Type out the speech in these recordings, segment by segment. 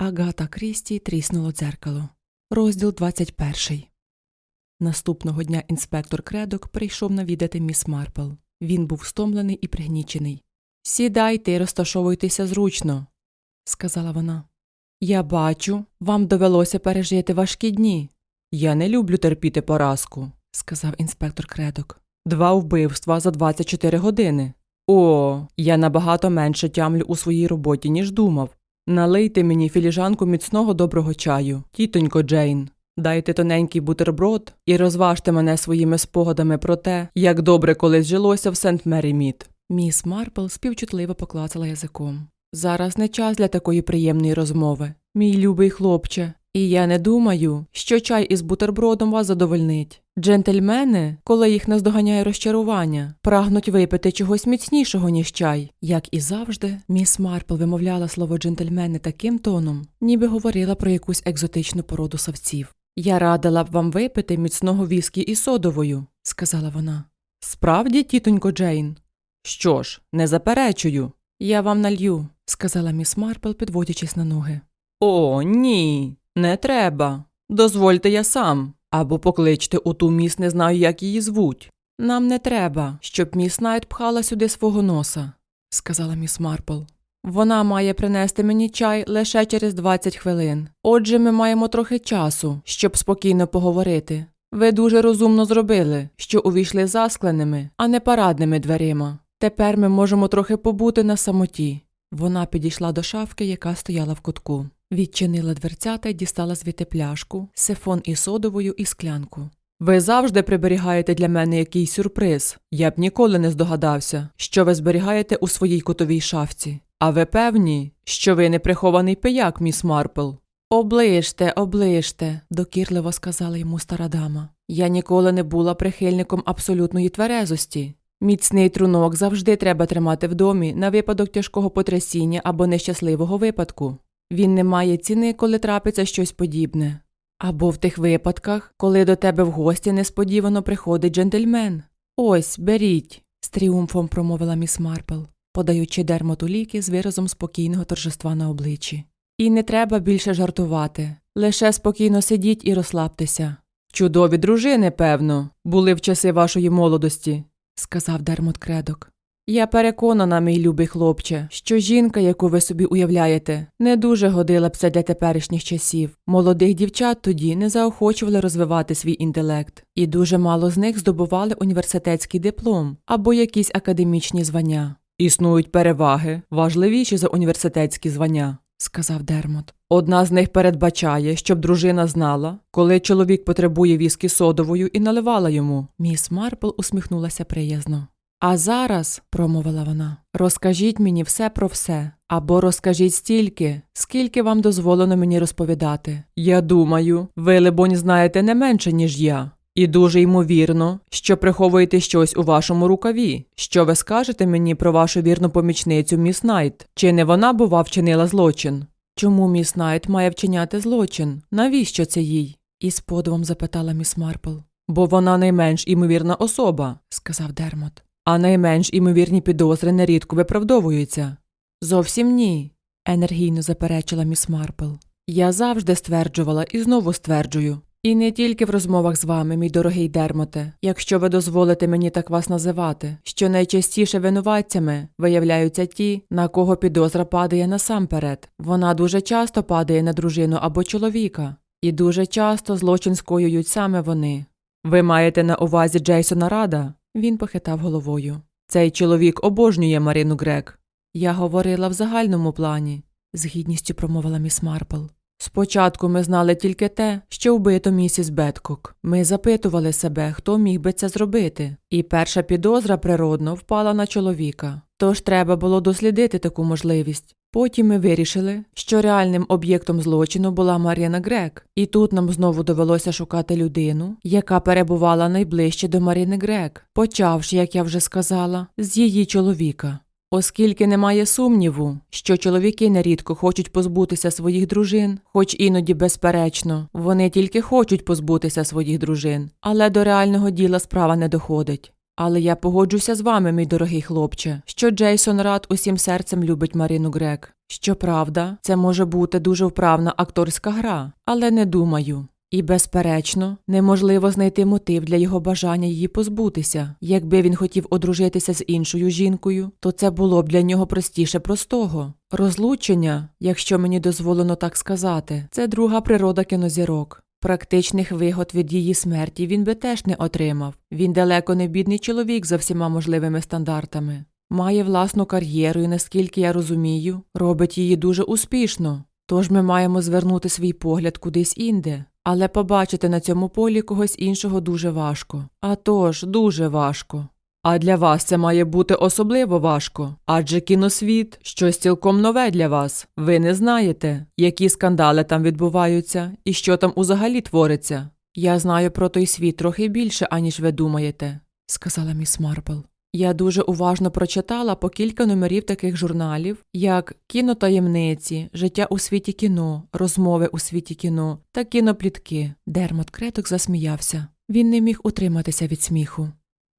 Агата Крісті тріснуло дзеркало. Розділ 21. Наступного дня інспектор Кредок прийшов навідати міс Марпл. Він був стомлений і пригнічений. Сідайте і розташовуйтеся зручно, сказала вона. Я бачу, вам довелося пережити важкі дні. Я не люблю терпіти поразку, сказав інспектор Кредок. Два вбивства за 24 години. О, я набагато менше тямлю у своїй роботі, ніж думав. Налийте мені філіжанку міцного доброго чаю, тітонько Джейн. Дайте тоненький бутерброд і розважте мене своїми спогадами про те, як добре колись жилося в Сент Мері Мід. Міс Марпл співчутливо поклацала язиком. Зараз не час для такої приємної розмови, мій любий хлопче. І я не думаю, що чай із бутербродом вас задовольнить. Джентльмени, коли їх наздоганяє розчарування, прагнуть випити чогось міцнішого, ніж чай. Як і завжди, міс Марпл вимовляла слово джентльмени таким тоном, ніби говорила про якусь екзотичну породу савців. Я радила б вам випити міцного віскі із содовою, сказала вона. Справді, тітонько Джейн? Що ж, не заперечую. Я вам налью, сказала міс Марпл, підводячись на ноги. О, ні, не треба. Дозвольте я сам. Або покличте у ту міс, не знаю, як її звуть. Нам не треба, щоб міс Найт пхала сюди свого носа, сказала міс Марпл. Вона має принести мені чай лише через 20 хвилин. Отже, ми маємо трохи часу, щоб спокійно поговорити. Ви дуже розумно зробили, що увійшли заскленими, а не парадними дверима. Тепер ми можемо трохи побути на самоті. Вона підійшла до шафки, яка стояла в кутку. Відчинила дверцята й дістала звідти пляшку, сифон із содовою і склянку. Ви завжди приберігаєте для мене якийсь сюрприз. Я б ніколи не здогадався, що ви зберігаєте у своїй котовій шафці. А ви певні, що ви не прихований пияк, міс Марпл? Оближте, оближте, докірливо сказала йому стара дама. Я ніколи не була прихильником абсолютної тверезості. Міцний трунок завжди треба тримати в домі на випадок тяжкого потрясіння або нещасливого випадку. Він не має ціни, коли трапиться щось подібне. Або в тих випадках, коли до тебе в гості несподівано приходить джентльмен. Ось, беріть, з тріумфом промовила міс Марпл, подаючи дермоту ліки з виразом спокійного торжества на обличчі. І не треба більше жартувати. Лише спокійно сидіть і розслабтеся. Чудові дружини, певно, були в часи вашої молодості, сказав Дермот Кредок. Я переконана, мій любий хлопче, що жінка, яку ви собі уявляєте, не дуже годилася для теперішніх часів. Молодих дівчат тоді не заохочували розвивати свій інтелект, і дуже мало з них здобували університетський диплом або якісь академічні звання. Існують переваги, важливіші за університетські звання, сказав Дермот. Одна з них передбачає, щоб дружина знала, коли чоловік потребує віскі содовою і наливала йому. Міс Марпл усміхнулася приязно. А зараз, промовила вона, розкажіть мені все про все, або розкажіть стільки, скільки вам дозволено мені розповідати. Я думаю, ви, либонь, знаєте не менше, ніж я. І дуже ймовірно, що приховуєте щось у вашому рукаві. Що ви скажете мені про вашу вірну помічницю, міс Найт? Чи не вона, бува, вчинила злочин? Чому міс Найт має вчиняти злочин? Навіщо це їй? із подивом запитала міс Марпл. Бо вона найменш імовірна особа, сказав Дермот. А найменш імовірні підозри нерідко виправдовуються. Зовсім ні, енергійно заперечила міс Марпл. Я завжди стверджувала і знову стверджую. І не тільки в розмовах з вами, мій дорогий Дермоте, якщо ви дозволите мені так вас називати, що найчастіше винуватцями виявляються ті, на кого підозра падає насамперед. Вона дуже часто падає на дружину або чоловіка, і дуже часто злочин скоюють саме вони. Ви маєте на увазі Джейсона Рада? Він похитав головою. Цей чоловік обожнює Марину Грек. Я говорила в загальному плані, з гідністю промовила міс Марпл. Спочатку ми знали тільки те, що вбито місіс Беткок. Ми запитували себе, хто міг би це зробити, і перша підозра природно впала на чоловіка. Тож треба було дослідити таку можливість. Потім ми вирішили, що реальним об'єктом злочину була Маріна Грек, і тут нам знову довелося шукати людину, яка перебувала найближче до Маріни Грек, почавши, як я вже сказала, з її чоловіка. Оскільки немає сумніву, що чоловіки нерідко хочуть позбутися своїх дружин, хоч іноді, безперечно, вони тільки хочуть позбутися своїх дружин, але до реального діла справа не доходить. Але я погоджуся з вами, мій дорогий хлопче, що Джейсон Рад усім серцем любить Марину Грек, Щоправда, це може бути дуже вправна акторська гра, але не думаю. І, безперечно, неможливо знайти мотив для його бажання її позбутися. Якби він хотів одружитися з іншою жінкою, то це було б для нього простіше простого. Розлучення, якщо мені дозволено так сказати, це друга природа кінозірок. Практичних вигод від її смерті він би теж не отримав. Він далеко не бідний чоловік за всіма можливими стандартами. Має власну кар'єру і, наскільки я розумію, робить її дуже успішно. Тож ми маємо звернути свій погляд кудись інде. Але побачити на цьому полі когось іншого дуже важко. А тож, дуже важко. А для вас це має бути особливо важко, адже кіносвіт щось цілком нове для вас. Ви не знаєте, які скандали там відбуваються і що там узагалі твориться. Я знаю про той світ трохи більше, аніж ви думаєте, сказала міс Марпл. Я дуже уважно прочитала по кілька номерів таких журналів, як Кінотаємниці, Життя у світі кіно, Розмови у світі кіно та кіноплітки. Дермот Креток засміявся. Він не міг утриматися від сміху.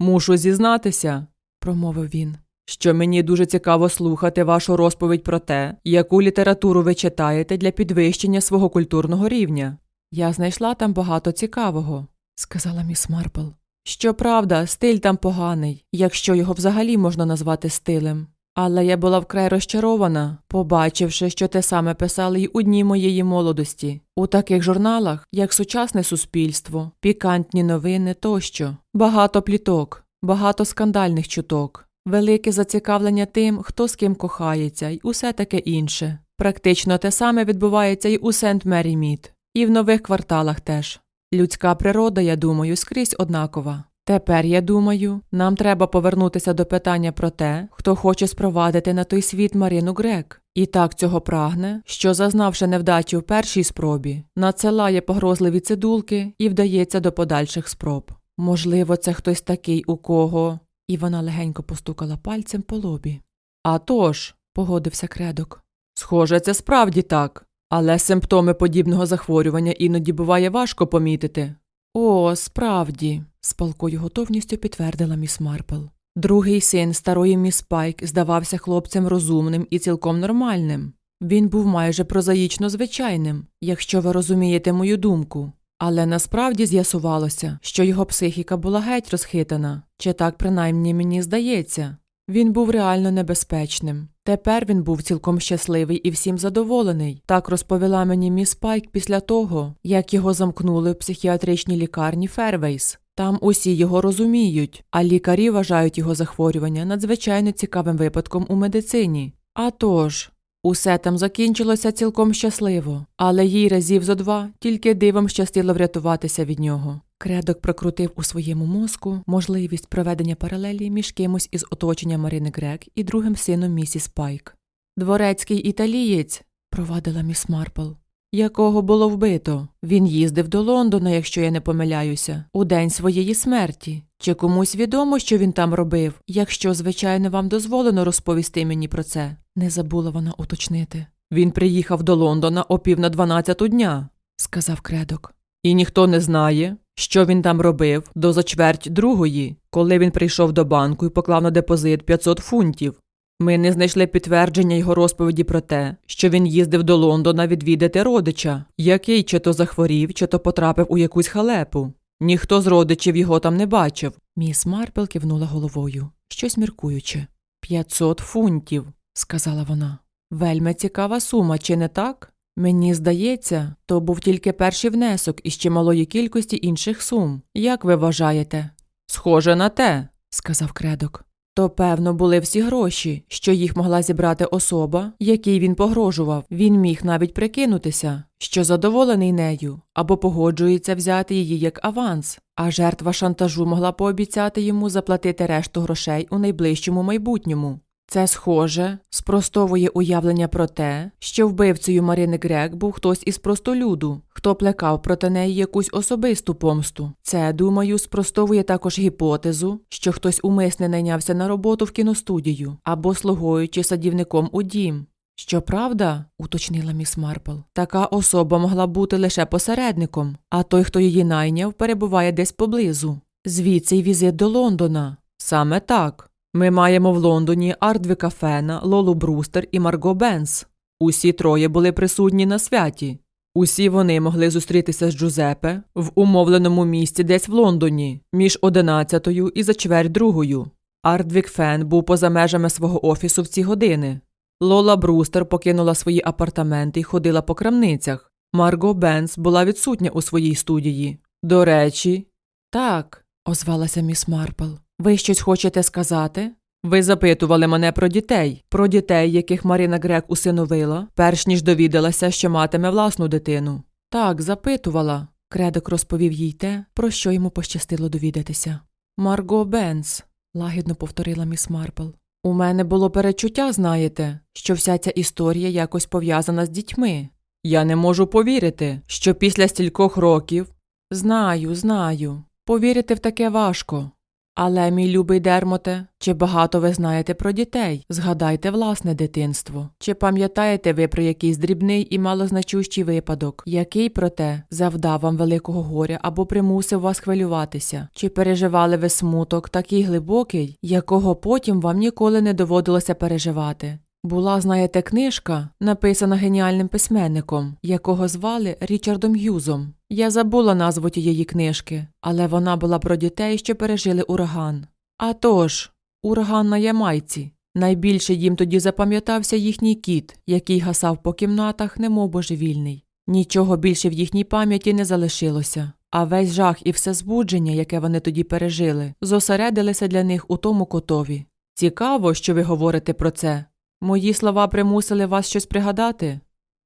Мушу зізнатися, промовив він, що мені дуже цікаво слухати вашу розповідь про те, яку літературу ви читаєте для підвищення свого культурного рівня. Я знайшла там багато цікавого, сказала міс Марпл. Щоправда, стиль там поганий, якщо його взагалі можна назвати стилем. Але я була вкрай розчарована, побачивши, що те саме писали й у дні моєї молодості, у таких журналах, як сучасне суспільство, пікантні новини тощо, багато пліток, багато скандальних чуток, велике зацікавлення тим, хто з ким кохається, й усе таке інше. Практично те саме відбувається й у Сент Мері Мід, і в нових кварталах теж. Людська природа, я думаю, скрізь однакова. Тепер, я думаю, нам треба повернутися до питання про те, хто хоче спровадити на той світ Марину Грек. І так цього прагне, що, зазнавши невдачі в першій спробі, надсилає погрозливі цидулки і вдається до подальших спроб. Можливо, це хтось такий, у кого. І вона легенько постукала пальцем по лобі. «А тож», – погодився кредок. Схоже, це справді так. Але симптоми подібного захворювання іноді буває важко помітити. О, справді, з палкою готовністю підтвердила міс Марпл. Другий син старої міс Пайк здавався хлопцем розумним і цілком нормальним. Він був майже прозаїчно звичайним, якщо ви розумієте мою думку. Але насправді з'ясувалося, що його психіка була геть розхитана, чи так принаймні мені здається. Він був реально небезпечним. Тепер він був цілком щасливий і всім задоволений. Так розповіла мені міс Пайк після того, як його замкнули в психіатричній лікарні Фервейс. Там усі його розуміють, а лікарі вважають його захворювання надзвичайно цікавим випадком у медицині. А тож, усе там закінчилося цілком щасливо, але їй разів зо два тільки дивом щастило врятуватися від нього. Кредок прокрутив у своєму мозку можливість проведення паралелі між кимось із оточення Марини Грек і другим сином місіс Пайк. Дворецький італієць, провадила міс Марпл, якого було вбито. Він їздив до Лондона, якщо я не помиляюся, у день своєї смерті. Чи комусь відомо, що він там робив, якщо, звичайно, вам дозволено розповісти мені про це? Не забула вона уточнити. Він приїхав до Лондона о пів на дванадцяту дня, сказав кредок. І ніхто не знає, що він там робив до за чверть другої, коли він прийшов до банку і поклав на депозит 500 фунтів. Ми не знайшли підтвердження його розповіді про те, що він їздив до Лондона відвідати родича, який чи то захворів, чи то потрапив у якусь халепу. Ніхто з родичів його там не бачив. Міс Марпл кивнула головою, щось міркуючи. П'ятсот фунтів, сказала вона. Вельми цікава сума, чи не так? Мені здається, то був тільки перший внесок із чималої кількості інших сум. Як ви вважаєте? Схоже на те, сказав кредок. То, певно, були всі гроші, що їх могла зібрати особа, якій він погрожував. Він міг навіть прикинутися, що задоволений нею або погоджується взяти її як аванс, а жертва шантажу могла пообіцяти йому заплатити решту грошей у найближчому майбутньому. Це схоже, спростовує уявлення про те, що вбивцею Марини Грек був хтось із простолюду, хто плекав проти неї якусь особисту помсту. Це, думаю, спростовує також гіпотезу, що хтось умисне найнявся на роботу в кіностудію або слугуючи садівником у дім. Щоправда, уточнила міс Марпл, така особа могла бути лише посередником, а той, хто її найняв, перебуває десь поблизу. Звідси й візит до Лондона. Саме так. Ми маємо в Лондоні Ардвіка Фена, Лолу Брустер і Марго Бенс. Усі троє були присутні на святі. Усі вони могли зустрітися з Джузепе в умовленому місці десь в Лондоні між одинадцятою і за чверть другою. Ардвік Фен був поза межами свого офісу в ці години. Лола Брустер покинула свої апартаменти і ходила по крамницях. Марго Бенс була відсутня у своїй студії. До речі, так, озвалася міс Марпл. Ви щось хочете сказати? Ви запитували мене про дітей, про дітей, яких Марина Грек усиновила, перш ніж довідалася, що матиме власну дитину. Так, запитувала. Кредок розповів їй те, про що йому пощастило довідатися. Марго Бенс, лагідно повторила міс Марпл. У мене було перечуття, знаєте, що вся ця історія якось пов'язана з дітьми. Я не можу повірити, що після стількох років. Знаю, знаю. Повірити в таке важко. Але, мій любий Дермоте, чи багато ви знаєте про дітей? Згадайте власне дитинство. Чи пам'ятаєте ви про якийсь дрібний і малозначущий випадок, який, проте, завдав вам великого горя або примусив вас хвилюватися? Чи переживали ви смуток такий глибокий, якого потім вам ніколи не доводилося переживати? Була, знаєте, книжка, написана геніальним письменником, якого звали Річардом Г'юзом. Я забула назву тієї книжки, але вона була про дітей, що пережили ураган. А тож, ураган на Ямайці. Найбільше їм тоді запам'ятався їхній кіт, який гасав по кімнатах, немов божевільний. Нічого більше в їхній пам'яті не залишилося, а весь жах і все збудження, яке вони тоді пережили, зосередилися для них у тому котові. Цікаво, що ви говорите про це. Мої слова примусили вас щось пригадати?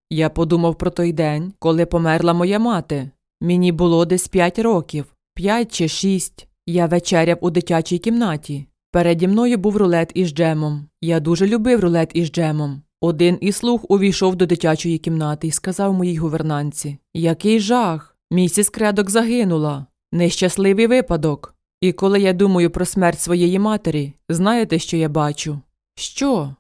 Я подумав про той день, коли померла моя мати. Мені було десь п'ять років, п'ять чи шість. Я вечеряв у дитячій кімнаті. Переді мною був рулет із джемом. Я дуже любив рулет із джемом. Один із слуг увійшов до дитячої кімнати і сказав моїй гувернанці Який жах! Місіс Кредок загинула. Нещасливий випадок. І коли я думаю про смерть своєї матері, знаєте, що я бачу? Що?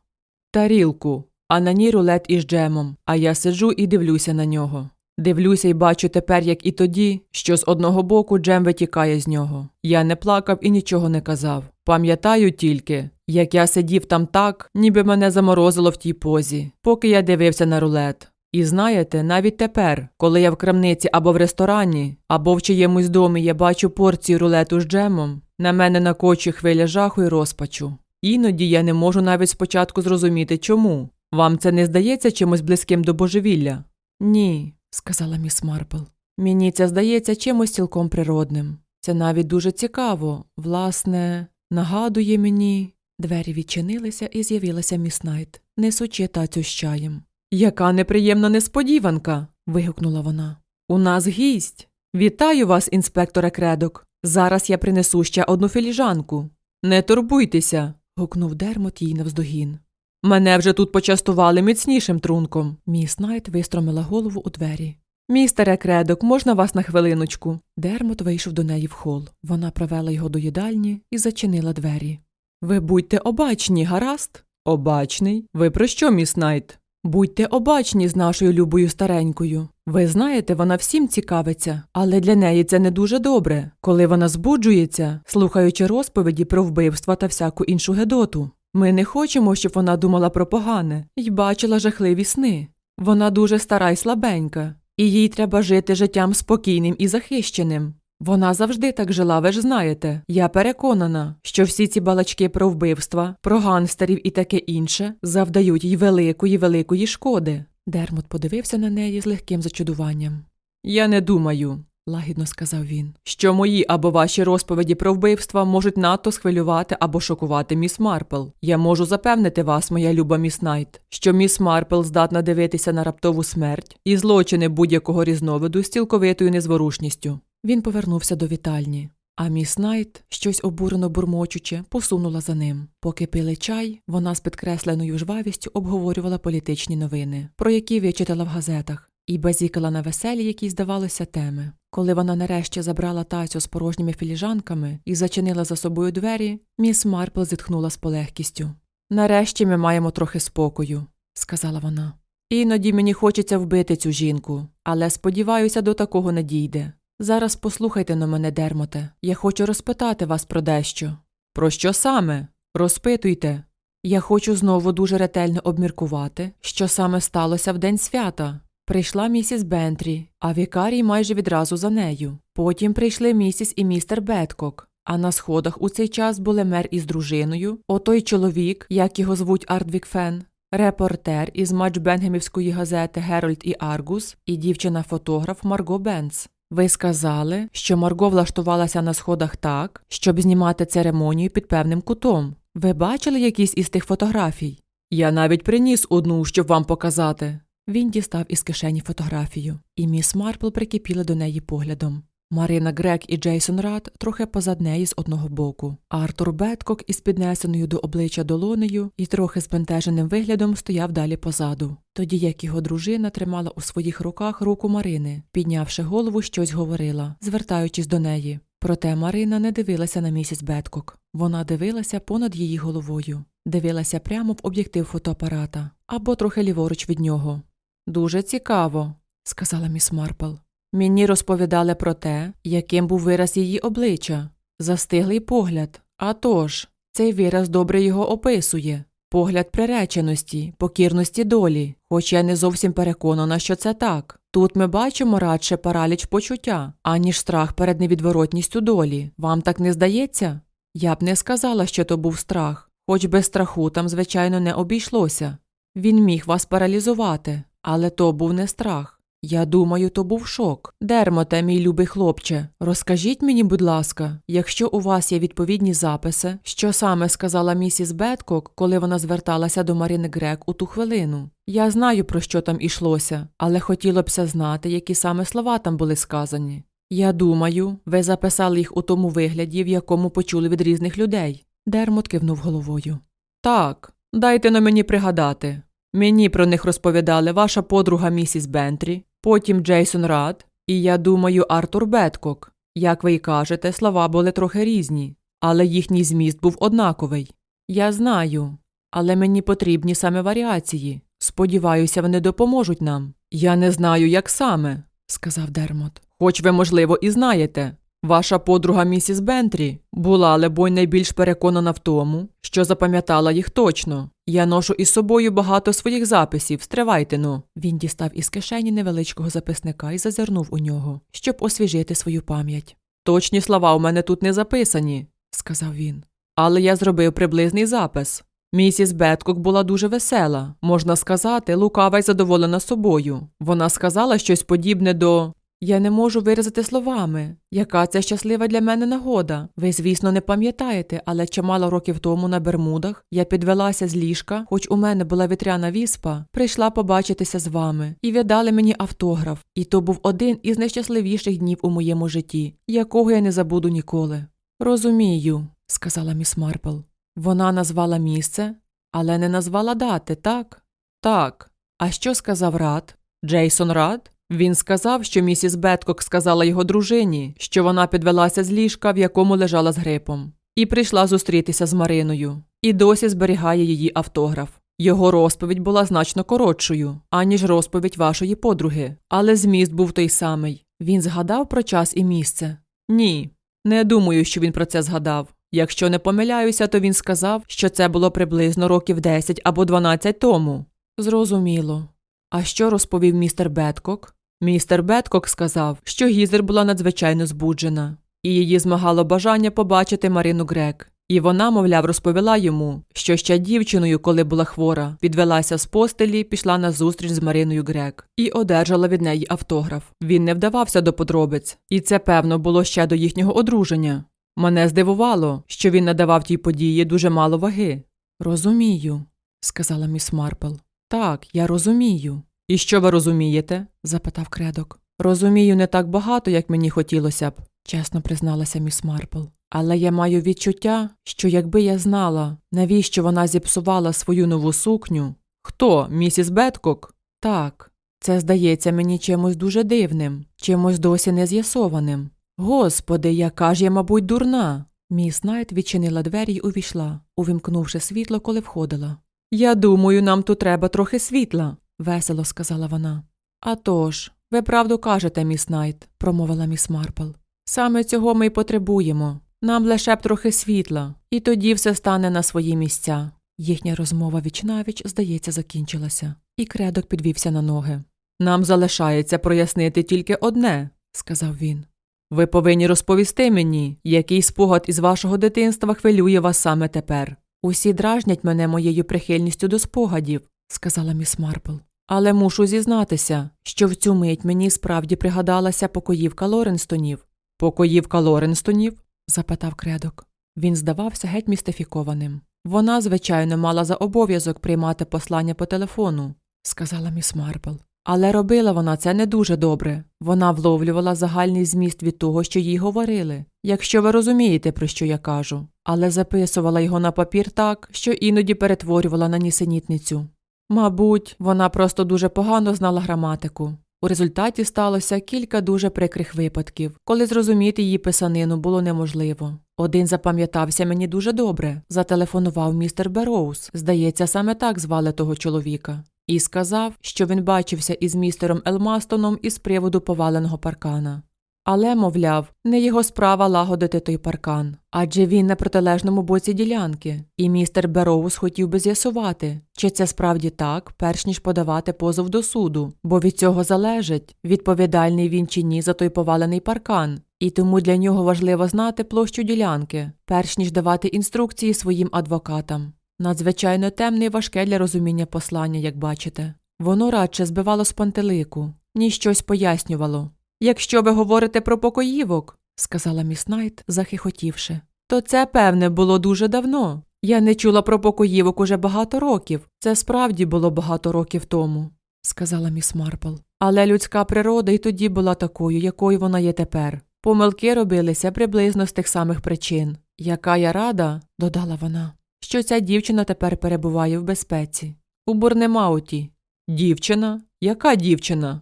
Тарілку, а на ній рулет із джемом, а я сиджу і дивлюся на нього. Дивлюся і бачу тепер, як і тоді, що з одного боку джем витікає з нього. Я не плакав і нічого не казав. Пам'ятаю тільки, як я сидів там так, ніби мене заморозило в тій позі, поки я дивився на рулет. І знаєте, навіть тепер, коли я в крамниці або в ресторані, або в чиємусь домі я бачу порцію рулету з джемом, на мене накочує хвиля жаху і розпачу. Іноді я не можу навіть спочатку зрозуміти, чому. Вам це не здається чимось близьким до божевілля? Ні, сказала міс Марпл. Мені це здається чимось цілком природним. Це навіть дуже цікаво. Власне, нагадує мені. Двері відчинилися і з'явилася міс Найт, несучи тацю з чаєм. Яка неприємна несподіванка. вигукнула вона. У нас гість. Вітаю вас, інспекторе Кредок. Зараз я принесу ще одну філіжанку. Не турбуйтеся, гукнув Дермот їй навздогін. Мене вже тут почастували міцнішим трунком. Міс Найт вистромила голову у двері. Містере Кредок, можна вас на хвилиночку? Дермот вийшов до неї в хол. Вона провела його до їдальні і зачинила двері. Ви будьте обачні, гаразд? Обачний? Ви про що, міс Найт? Будьте обачні з нашою любою старенькою. Ви знаєте, вона всім цікавиться, але для неї це не дуже добре, коли вона збуджується, слухаючи розповіді про вбивства та всяку іншу гедоту. Ми не хочемо, щоб вона думала про погане і бачила жахливі сни. Вона дуже стара й слабенька, і їй треба жити життям спокійним і захищеним. Вона завжди так жила, ви ж знаєте. Я переконана, що всі ці балачки про вбивства, про гангстерів і таке інше завдають їй великої великої шкоди. Дермот подивився на неї з легким зачудуванням. Я не думаю, лагідно сказав він, що мої або ваші розповіді про вбивства можуть надто схвилювати або шокувати міс Марпл. Я можу запевнити вас, моя люба міс Найт, що міс Марпл здатна дивитися на раптову смерть і злочини будь-якого різновиду з цілковитою незворушністю. Він повернувся до вітальні. А міс Найт, щось обурено бурмочучи, посунула за ним. Поки пили чай, вона з підкресленою жвавістю обговорювала політичні новини, про які вичитала в газетах, і базікала на веселі, які здавалося, теми. Коли вона нарешті забрала тацю з порожніми філіжанками і зачинила за собою двері, міс Марпл зітхнула з полегкістю. Нарешті ми маємо трохи спокою, сказала вона. Іноді мені хочеться вбити цю жінку, але сподіваюся, до такого не дійде. Зараз послухайте на мене, Дермоте. Я хочу розпитати вас про дещо. Про що саме? Розпитуйте. Я хочу знову дуже ретельно обміркувати, що саме сталося в день свята. Прийшла місіс Бентрі, а вікарій майже відразу за нею. Потім прийшли місіс і містер Беткок. А на сходах у цей час були мер із дружиною, отой чоловік, як його звуть Ардвік Фен, репортер із матч Бенгемівської газети Герольд і Аргус, і дівчина-фотограф Марго Бенц. Ви сказали, що Марго влаштувалася на сходах так, щоб знімати церемонію під певним кутом. Ви бачили якісь із тих фотографій? Я навіть приніс одну, щоб вам показати. Він дістав із кишені фотографію, і міс Марпл прикипіла до неї поглядом. Марина Грек і Джейсон Рад трохи позад неї з одного боку. Артур Беткок із піднесеною до обличчя долонею і трохи збентеженим виглядом стояв далі позаду. Тоді як його дружина тримала у своїх руках руку Марини, піднявши голову, щось говорила, звертаючись до неї. Проте Марина не дивилася на місіс Беткок. Вона дивилася понад її головою, дивилася прямо в об'єктив фотоапарата або трохи ліворуч від нього. Дуже цікаво, сказала міс Марпл. Мені розповідали про те, яким був вираз її обличчя, застиглий погляд. А тож, цей вираз добре його описує. Погляд приреченості, покірності долі, хоч я не зовсім переконана, що це так. Тут ми бачимо радше параліч почуття, аніж страх перед невідворотністю долі. Вам так не здається? Я б не сказала, що то був страх, хоч без страху там, звичайно, не обійшлося. Він міг вас паралізувати, але то був не страх. Я думаю, то був шок. Дермоте, мій любий хлопче, розкажіть мені, будь ласка, якщо у вас є відповідні записи, що саме сказала місіс Беткок, коли вона зверталася до Марини Грек у ту хвилину. Я знаю, про що там ішлося, але хотіло б знати, які саме слова там були сказані. Я думаю, ви записали їх у тому вигляді, в якому почули від різних людей. Дермот кивнув головою. Так, дайте на мені пригадати. Мені про них розповідали ваша подруга місіс Бентрі, потім Джейсон Рад, і я думаю, Артур Беткок. Як ви й кажете, слова були трохи різні, але їхній зміст був однаковий. Я знаю, але мені потрібні саме варіації. Сподіваюся, вони допоможуть нам. Я не знаю, як саме, сказав Дермот. Хоч ви, можливо, і знаєте. Ваша подруга місіс Бентрі була, лебонь, найбільш переконана в тому, що запам'ятала їх точно. Я ношу із собою багато своїх записів, стривайте ну. Він дістав із кишені невеличкого записника і зазирнув у нього, щоб освіжити свою пам'ять. Точні слова у мене тут не записані, сказав він. Але я зробив приблизний запис. Місіс Беткок була дуже весела, можна сказати, лукава й задоволена собою. Вона сказала щось подібне до я не можу виразити словами, яка це щаслива для мене нагода. Ви, звісно, не пам'ятаєте, але чимало років тому на Бермудах я підвелася з ліжка, хоч у мене була вітряна віспа, прийшла побачитися з вами і віддали мені автограф. І то був один із найщасливіших днів у моєму житті, якого я не забуду ніколи. Розумію, сказала міс Марпл. Вона назвала місце, але не назвала дати, так? Так. А що сказав Рад? Джейсон Рад? Він сказав, що місіс Беткок сказала його дружині, що вона підвелася з ліжка, в якому лежала з грипом, і прийшла зустрітися з Мариною, і досі зберігає її автограф. Його розповідь була значно коротшою, аніж розповідь вашої подруги, але зміст був той самий. Він згадав про час і місце. Ні, не думаю, що він про це згадав. Якщо не помиляюся, то він сказав, що це було приблизно років 10 або 12 тому. Зрозуміло. А що розповів містер Беткок? Містер Беткок сказав, що Гізер була надзвичайно збуджена, і її змагало бажання побачити Марину Грек. І вона, мовляв, розповіла йому, що ще дівчиною, коли була хвора, відвелася з постелі, пішла на зустріч з Мариною Грек і одержала від неї автограф. Він не вдавався до подробиць, і це, певно, було ще до їхнього одруження. Мене здивувало, що він надавав тій події дуже мало ваги. Розумію, сказала міс Марпл. Так, я розумію. І що ви розумієте? запитав кредок. Розумію не так багато, як мені хотілося б, чесно призналася міс Марпл. Але я маю відчуття, що якби я знала, навіщо вона зіпсувала свою нову сукню. Хто, місіс Беткок? Так, це здається мені чимось дуже дивним, чимось досі не з'ясованим. Господи, яка ж я, мабуть, дурна. Міс Найт відчинила двері й увійшла, увімкнувши світло, коли входила. Я думаю, нам тут треба трохи світла, весело сказала вона. «А тож, ви правду кажете, міс Найт, промовила міс Марпл. Саме цього ми й потребуємо. Нам лише б трохи світла, і тоді все стане на свої місця. Їхня розмова вічнавіч, здається, закінчилася, і кредок підвівся на ноги. Нам залишається прояснити тільки одне, сказав він. Ви повинні розповісти мені, який спогад із вашого дитинства хвилює вас саме тепер. Усі дражнять мене моєю прихильністю до спогадів, сказала міс Марпл. Але мушу зізнатися, що в цю мить мені справді пригадалася покоївка Лоренстонів. Покоївка Лоренстонів? запитав кредок. Він здавався геть містифікованим. Вона, звичайно, мала за обов'язок приймати послання по телефону, сказала міс Марпл. Але робила вона це не дуже добре. Вона вловлювала загальний зміст від того, що їй говорили, якщо ви розумієте, про що я кажу, але записувала його на папір так, що іноді перетворювала на нісенітницю. Мабуть, вона просто дуже погано знала граматику. У результаті сталося кілька дуже прикрих випадків, коли зрозуміти її писанину було неможливо. Один запам'ятався мені дуже добре. Зателефонував містер Бероуз, здається, саме так звали того чоловіка, і сказав, що він бачився із містером Елмастоном із приводу поваленого паркана. Але, мовляв, не його справа лагодити той паркан, адже він на протилежному боці ділянки, і містер Бероуз хотів би з'ясувати, чи це справді так, перш ніж подавати позов до суду, бо від цього залежить, відповідальний він чи ні за той повалений паркан, і тому для нього важливо знати площу ділянки, перш ніж давати інструкції своїм адвокатам. Надзвичайно темне і важке для розуміння послання, як бачите. Воно радше збивало з пантелику, ні щось пояснювало. Якщо ви говорите про покоївок, сказала міс Найт, захихотівши, то це, певне, було дуже давно. Я не чула про покоївок уже багато років. Це справді було багато років тому, сказала міс Марпл. Але людська природа й тоді була такою, якою вона є тепер. Помилки робилися приблизно з тих самих причин. Яка я рада, додала вона, що ця дівчина тепер перебуває в безпеці. У Бурнемауті. Дівчина? Яка дівчина?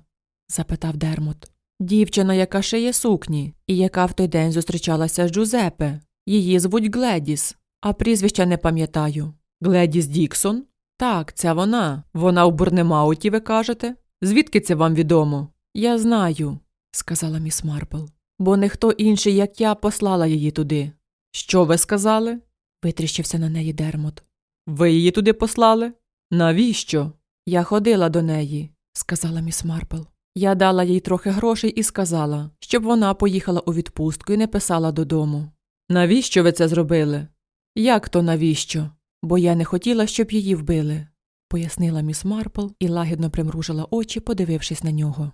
запитав Дермот. Дівчина, яка шиє сукні, і яка в той день зустрічалася з Джузепе. Її звуть Гледіс, а прізвища не пам'ятаю. Гледіс Діксон? Так, це вона. Вона у Бурнемауті, ви кажете? Звідки це вам відомо? Я знаю, сказала міс Марпл. Бо не хто інший, як я, послала її туди. Що ви сказали? Витріщився на неї Дермот. Ви її туди послали? Навіщо? Я ходила до неї, сказала міс Марпл. Я дала їй трохи грошей і сказала, щоб вона поїхала у відпустку і не писала додому. Навіщо ви це зробили? Як то навіщо? Бо я не хотіла, щоб її вбили, пояснила міс Марпл і лагідно примружила очі, подивившись на нього.